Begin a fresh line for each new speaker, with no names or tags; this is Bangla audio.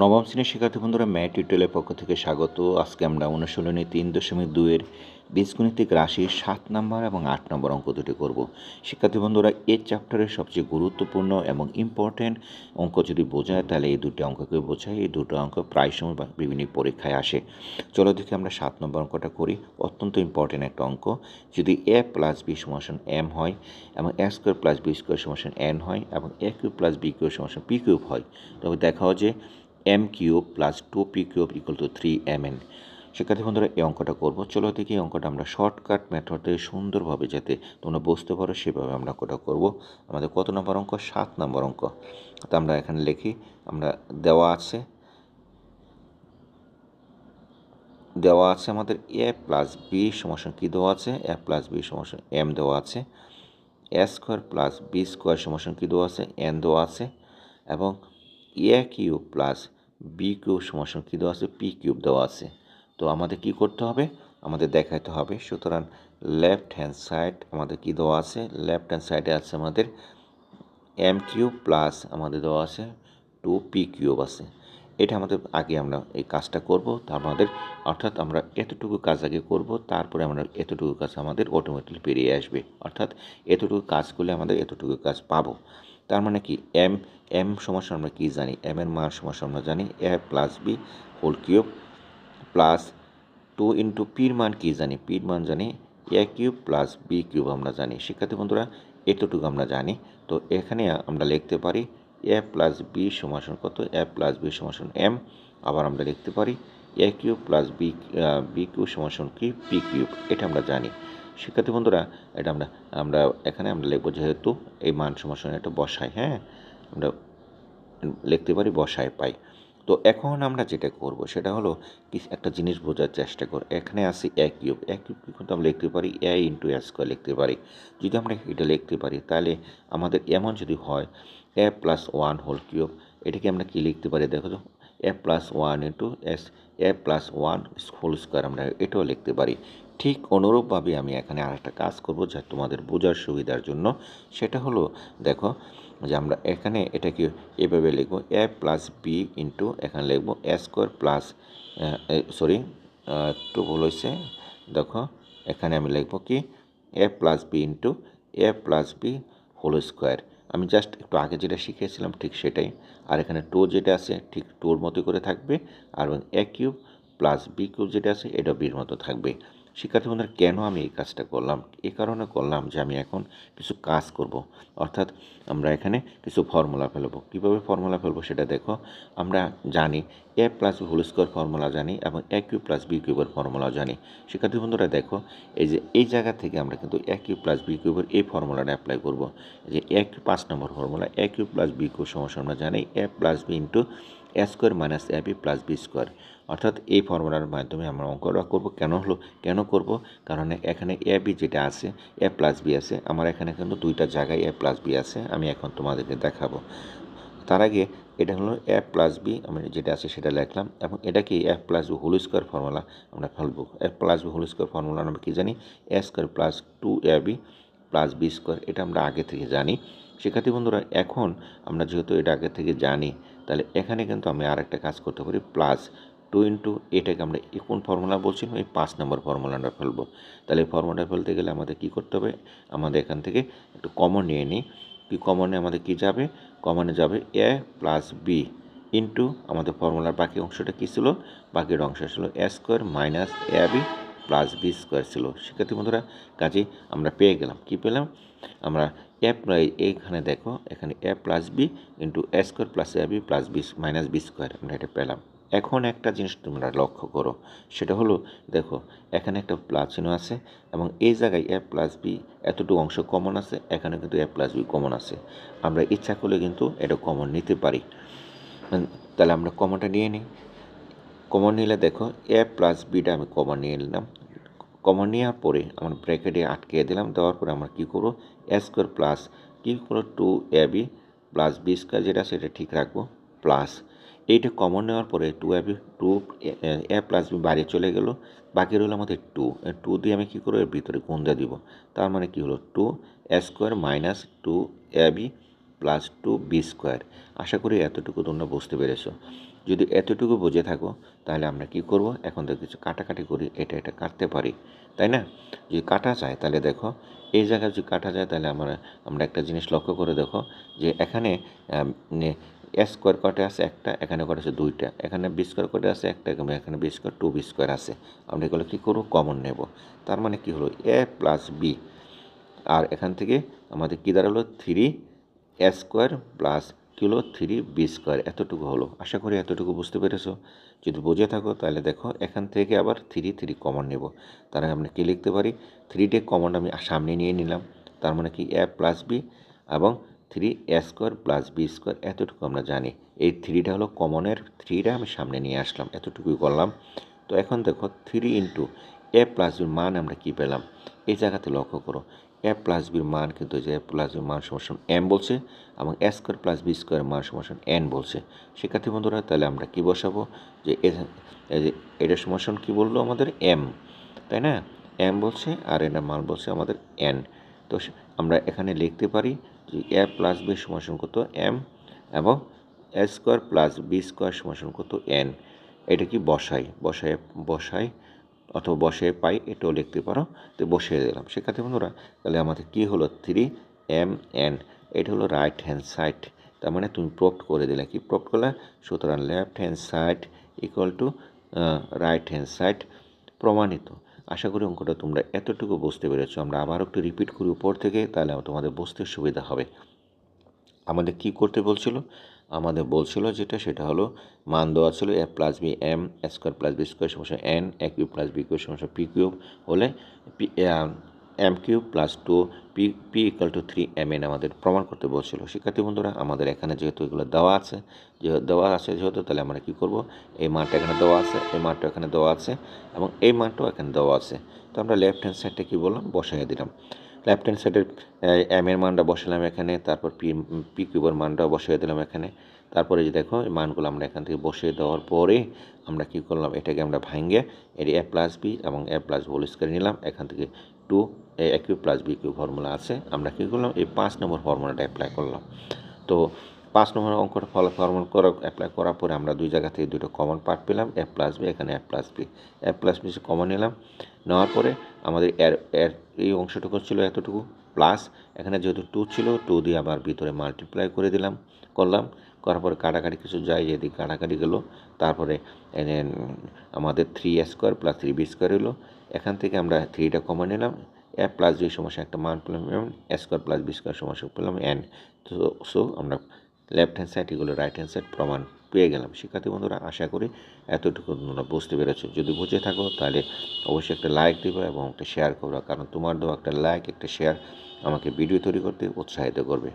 নবম শ্রেণির শিক্ষার্থী বন্ধুরা, ম্যাথ টিউটোরিয়ালের পক্ষ থেকে স্বাগত। আজকে আমরা অনুশীলনী তিন দশমিক দুইয়ের বীজগণিতিক রাশির সাত নম্বর এবং আট নম্বর অঙ্ক দুটি করব। শিক্ষার্থী বন্ধুরা এই চ্যাপ্টারের সবচেয়ে গুরুত্বপূর্ণ এবং ইম্পর্টেন্ট অঙ্ক যদি বোঝায় তাহলে এই দুটি অঙ্ককে বোঝায়। এই দুটো অঙ্ক প্রায় সময় বিভিন্ন পরীক্ষায় আসে। চলো দেখি আমরা সাত নম্বর অঙ্কটা করি। অত্যন্ত ইম্পর্টেন্ট একটা অঙ্ক। যদি এ প্লাস বি সমাসন এম হয় এবং A square plus B square সমাসন N হয় এবং A cube plus B cube সমাসন P cube হয়, তবে দেখাও যে M cube plus two P cube equal to three M N শিক্ষার্থী বন্ধুরা, এই অঙ্কটা করব। চলো দেখি অঙ্কটা আমরা শর্টকাট মেথডে সুন্দরভাবে যাতে তোমরা বুঝতে পারো, সেভাবে আমরা অঙ্কটা করব। আমাদের কত নম্বর অঙ্ক? সাত নম্বর অঙ্ক। তো আমরা এখানে লিখি, আমরা দেওয়া আছে দেওয়া আছে আমাদের এ প্লাস বি সমস্যা কী দেওয়া আছে? এ প্লাস বি সমস্যা এম দেওয়া আছে। A square plus B square সমস্যা কী দেওয়া আছে? এন দেওয়া আছে। এবং A cube plus B cube সমান কী দেওয়া আছে? পি কিউব দেওয়া আছে। তো আমাদের কি করতে হবে? আমাদের দেখাইতে হবে। সুতরাং লেফট হ্যান্ড সাইড আমাদের কি দেওয়া আছে? লেফট হ্যান্ড সাইডে আছে আমাদের এম কিউব প্লাস আমাদের দেওয়া আছে টু পি কিউব আছে। এটা আমাদের আগে আমরা এই কাজটা করব। তা আমাদের, অর্থাৎ আমরা এতটুকু কাজ আগে করব, তারপরে আমরা এতটুকু কাজ আমাদের অটোমেটিক বেরিয়ে আসবে। অর্থাৎ এতটুকু কাজ করলে আমাদের এতটুকু কাজ পাবো। তার মানে কি? এম এম সমস্যা আমরা কী জানি? এম এর মান সমস্যা আমরা জানি A plus B whole cube plus two into পির মান কী জানি? পির মান জানি A cube plus B cube আমরা জানি। শিক্ষার্থী বন্ধুরা, এতটুকু আমরা জানি। তো এখানে আমরা লিখতে পারি এ প্লাস বি সমাসন কত? এ প্লাস বি সমাসন এম আবার আমরা লিখতে পারি A cube plus B B cube সমাসন কি? পি কিউব এটা আমরা জানি। শিক্ষার্থী বন্ধুরা, এটা আমরা আমরা এখানে আমরা লিখব যেহেতু এই মান সমাসন এটা বসাই হ্যাঁ? আমরা লিখতে পারি বসায় পাই। তো এখন আমরা যেটা করব সেটা হলো কিছু একটা জিনিস বোঝার চেষ্টা কর। এখানে আসি এক কিউব। এক কিউব কিন্তু আমরা লিখতে পারি? এ ইন্টু এ স্কোয়ার লিখতে পারি। যদি আমরা এটা লিখতে পারি, তাহলে আমাদের এমন যদি হয় A plus one whole cube, এটাকে আমরা কি লিখতে পারি? দেখো তো A plus one into S A plus one whole square আমরা এটাও লিখতে পারি। ঠিক অনুরূপভাবে আমি এখানে আরেকটা কাজ করব যা তোমাদের বোঝার সুবিধার জন্য। সেটা হলো, দেখো, যে আমরা এখানে এটাকে এভাবে লিখব এ প্লাস বি ইন্টু এখানে লিখব এ স্কোয়ার প্লাস সরি একটু ভুল হয়েছে দেখো, এখানে আমি লিখব কি? A plus B into A plus B whole square আমি জাস্ট একটু আগে যেটা শিখেছিলাম ঠিক সেটাই। আর এখানে টু যেটা আছে, ঠিক টুর মতো করে থাকবে। আর A cube plus B cube যেটা আছে, এটা বির মতো থাকবে। শিক্ষার্থী বন্ধুরা, কেন আমি এই কাজটা করলাম? এ কারণে করলাম যে আমি এখন কিছু কাজ করব। অর্থাৎ আমরা এখানে কিছু ফর্মুলা ফেলব। কীভাবে ফর্মুলা ফেলব সেটা দেখো। আমরা জানি A plus whole square formula জানি এবং এ কিউ প্লাস বি কিউবের ফর্মুলা জানি। শিক্ষার্থী বন্ধুরা, দেখো, এই যে এই জায়গা থেকে আমরা কিন্তু এ কিউ প্লাস বি কিউবের এই ফর্মুলাটা অ্যাপ্লাই করব। যে এক পাঁচ নম্বর formula A cube plus B cube সমস্যা আমরা জানি A plus B into A square minus A B plus B square অর্থাৎ এই ফর্মুলার মাধ্যমে আমরা অঙ্কটা করব। কেন হলো? কেন করব? কারণ এখানে এ বি যেটা আছে এ প্লাস বি আছে। আমার এখানে কিন্তু দুইটা জায়গায় এ প্লাস বি আছে। আমি এখন তোমাদেরকে দেখাবো। তার আগে এটা হলো এ প্লাস বি আমি যেটা আছে সেটা লিখলাম এবং এটা কি A plus B whole square formula আমরা ফেলব। A plus B whole square formula আমরা কী জানি? A square plus two A B plus B square এটা আমরা আগে থেকে জানি। শিক্ষার্থী বন্ধুরা, এখন আমরা যেহেতু এটা আগে থেকে জানি, তাহলে এখানে কিন্তু আমি আর একটা কাজ করতে পারি প্লাস টু ইন্টু এটাকে আমরা কোন ফর্মুলা বলছি এই পাঁচ নম্বর ফর্মুলাটা ফেলব। তাহলে ফর্মুলা ফেলতে গেলে আমাদের কি করতে হবে? আমাদের এখান থেকে একটু কমন নিয়ে নিই। কি কমনে আমাদের কি যাবে? কমনে যাবে এ প্লাস বি ইন্টু আমাদের ফর্মুলার বাকি অংশটা কী ছিল? বাকির অংশ ছিল A square minus A B plus B square ছিল। শিক্ষার্থী বন্ধুরা, কাজেই আমরা পেয়ে গেলাম। কি পেলাম? আমরা এ এইখানে দেখো, এখানে A plus B into A square plus A B plus B minus B square আমরা এটা পেলাম। এখন একটা জিনিস তোমরা লক্ষ্য করো, সেটা হলো, দেখো, এখানে একটা প্লাস চিহ্ন আছে এবং এই জায়গায় এ প্লাস বি এতটুকু অংশ কমন আছে, এখানে কিন্তু এ প্লাস বি কমন আছে। আমরা ইচ্ছা করলে কিন্তু এটা কমন নিতে পারি। তাহলে আমরা কমনটা নিয়ে নিই। কমন নিলে দেখো এ প্লাস বিটা আমি কমন নিয়ে নিলাম। কমন নেওয়ার পরে আমরা ব্র্যাকেটে আটকে দিলাম, দেওয়ার পরে আমরা কী করব? এ স্কোয়ার প্লাস কী করব? Two A B plus B square যেটা সেটা ঠিক রাখব। প্লাস এইটা কমন নেওয়ার পরে two A two A plus B বাইরে চলে গেল। বাকি রইল আমাদের টু টু দিয়ে আমি কী করব? এর ভিতরে গুণ দিয়ে দিব। তার মানে কী হলো? Two A square minus two A B plus two B square আশা করি এতটুকু তোমরা বুঝতে পেরেছ। যদি এতটুকু বুঝে থাকো, তাহলে আমরা কি করব? এখন তো কিছু কাটাকাটি করি, এটা এটা কাটতে পারি, তাই না? যদি কাটা যায়, তাহলে দেখো, এই জায়গায় যদি কাটা যায়, তাহলে আমরা আমরা একটা জিনিস লক্ষ্য করে দেখো যে এখানে এস স্কোয়ার কটে আছে একটা, এখানে কটে আছে দুইটা, এখানে বি স্কোয়ার কটে আছে একটা এখানে B square two B square আছে। আমরা এগুলো কী করব? কমন নেব। তার মানে কি হলো? এ প্লাস বি আর এখান থেকে আমাদের কী দাঁড়াল? Three A square plus kilo three B square এতটুকু হলো। আশা করি এতটুকু বুঝতে পেরেছ। যদি বুঝে থাকো, তাহলে দেখো, এখান থেকে আবার থ্রি থ্রি কমন নেব। তার আমরা কী লিখতে পারি? থ্রিটে কমন আমি সামনে নিয়ে নিলাম। তার মানে কি? এ প্লাস বি এবং three A square plus B square এতটুকু আমরা জানি। এই থ্রিটা হলো কমনের থ্রিটা আমি সামনে নিয়ে আসলাম, এতটুকুই করলাম। তো এখন দেখো, থ্রি ইন্টু এ প্লাস বির মান আমরা কী পেলাম? এই জায়গাতে লক্ষ্য করো, এ প্লাস বির মান কিন্তু যে এ প্লাস বির মান সমান এম বলছে এবং A square plus B square মান সমান এন বলছে। শিক্ষার্থী বন্ধুরা, তাহলে আমরা কি বসাবো? যে এটা সমান কী বলল আমাদের? এম। তাই না? এম বলছে আর এটার মান বলছে আমাদের এন। তো আমরা এখানে লিখতে পারি যে এ প্লাস বি সমান কত? এম এবং A square plus B square সমান কত? এন এটা কি বসাই? বসাই বসাই অথবা বসে পাই, এটাও লিখতে পারো। তো বসিয়ে দিলাম। শিক্ষার্থী বন্ধুরা, তাহলে আমাদের কী হলো? থ্রি এম এন এটা হলো রাইট হ্যান্ড সাইড তার মানে তুমি প্রপ্ট করে দিলে কি? প্রপ্ট করলে সুতরাং left hand side equal to right hand side প্রমাণিত। আশা করি অঙ্কটা তোমরা এতটুকু বুঝতে পেরেছ। আমরা আবার একটু রিপিট করি উপর থেকে, তাহলে তোমাদের বুঝতে সুবিধা হবে। আমাদের কি করতে বলছিল? আমাদের বলছিল যেটা, সেটা হলো মান দেওয়া ছিল A plus B M square plus B square সমস্যা N A cube plus B cube সমস্যা পি কিউব হলে P M cube plus two P P equal to three M N আমাদের প্রমাণ করতে বলছিল। শিক্ষার্থী বন্ধুরা, আমাদের এখানে যেহেতু এগুলো দেওয়া আছে যে দেওয়া আছে যেহেতু, তাহলে আমরা কী করব? এই মানটা এখানে দেওয়া আছে, এই মানটা এখানে দেওয়া আছে এবং এই মানটাও এখানে দেওয়া আছে। তো আমরা লেফট হ্যান্ড সাইডটা কী বললাম? বসাইয়ে দিলাম। লেফট হ্যান্ড সাইডের এম এর মানটা বসালাম এখানে, তারপর পি পি কিউবের মানটাও বসিয়ে দিলাম এখানে। তারপরে যে দেখো, এই মানগুলো আমরা এখান থেকে বসিয়ে দেওয়ার পরে আমরা কী করলাম? এটাকে আমরা ভাঙ্গে, এর এ প্লাস বি এবং এ প্লাস হোল স্কোয়ার নিলাম। এখান থেকে two, A cube plus B cube formula আছে। আমরা কী করলাম? এই পাঁচ নম্বর ফর্মুলাটা অ্যাপ্লাই করলাম। তো পাঁচ নম্বর অঙ্কটা ফল, ফর্মুল করা অ্যাপ্লাই করার পরে আমরা দুই জায়গা থেকে দুটো কমন পার্ট পেলাম এ প্লাস বি এখানে A plus B A plus B common নিলাম। নেওয়ার পরে আমাদের এর এর এই অংশটুকু ছিল এতটুকু। প্লাস এখানে যেহেতু টু ছিল টু দিয়ে আবার ভিতরে মাল্টিপ্লাই করে দিলাম, করলাম। করার পরে কাটাকাটি কিছু যায় যেদিকে কাটাকাটি গেলো। তারপরে আমাদের three square plus three B square হলো। এখান থেকে আমরা থ্রিটা কমন নিলাম। এ প্লাস বি সমস্যা একটা মান পেলাম, এবং স্কোয়ার প্লাস বি স্কোয়ার সমস্যা পেলাম এন সো আমরা লেফট হ্যান্ড সাইড এগুলো রাইট হ্যান্ড সাইড প্রমাণ পেয়ে গেলাম। শিক্ষার্থী বন্ধুরা, আশা করি এতটুকু তোমরা বুঝতে পেরেছ। যদি বুঝে থাকো, তাহলে অবশ্যই একটা লাইক দেবে এবং একটা শেয়ার করবে। কারণ তোমার দেওয়া একটা লাইক একটা শেয়ার আমাকে ভিডিও তৈরি করতে উৎসাহিত করবে।